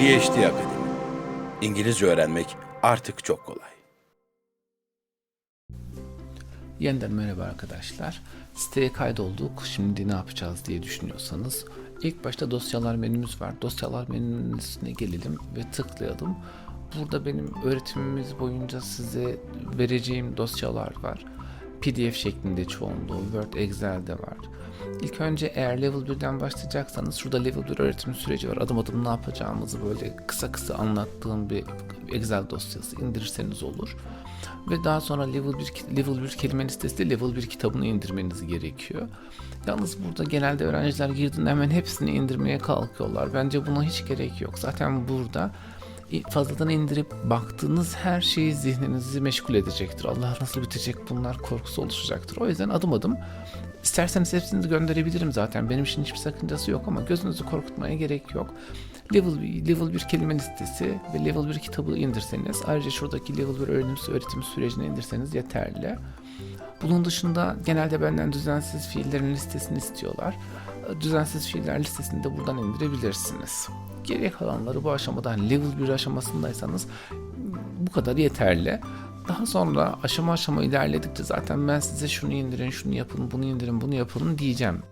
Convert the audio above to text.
PhD Akademi. İngilizce öğrenmek artık çok kolay. Yeniden merhaba arkadaşlar. Siteye kaydolduk. Şimdi ne yapacağız diye düşünüyorsanız ilk başta dosyalar menümüz var. Dosyalar menüsüne gelelim ve tıklayalım. Burada benim öğretimimiz boyunca size vereceğim dosyalar var. PDF şeklinde çoğunluğu, Word, Excel'de var. İlk önce eğer level 1'den başlayacaksanız şurada level 1 öğretim süreci var. Adım adım ne yapacağımızı böyle kısa kısa anlattığım bir Excel dosyası indirirseniz olur. Ve daha sonra level 1 level 1 kelime listesi level 1 kitabını indirmeniz gerekiyor. Yalnız burada genelde öğrenciler girdiğinde hemen hepsini indirmeye kalkıyorlar. Bence buna hiç gerek yok. Zaten burada fazladan indirip baktığınız her şeyi zihninizi meşgul edecektir. Allah nasıl bitecek bunlar korkusu oluşacaktır. O yüzden adım adım isterseniz hepsini gönderebilirim zaten. Benim için hiçbir sakıncası yok ama gözünüzü korkutmaya gerek yok. Level 1, level 1 kelime listesi ve level 1 kitabı indirseniz ayrıca şuradaki level 1 öğrenim, öğretim sürecini indirseniz yeterli. Bunun dışında genelde benden düzensiz fiillerin listesini istiyorlar. Düzensiz fiiller listesini de buradan indirebilirsiniz. Geriye kalanları bu aşamadan level 1 aşamasındaysanız bu kadar yeterli. Daha sonra aşama aşama ilerledikçe zaten ben size şunu indirin, şunu yapın, bunu indirin, bunu yapın diyeceğim.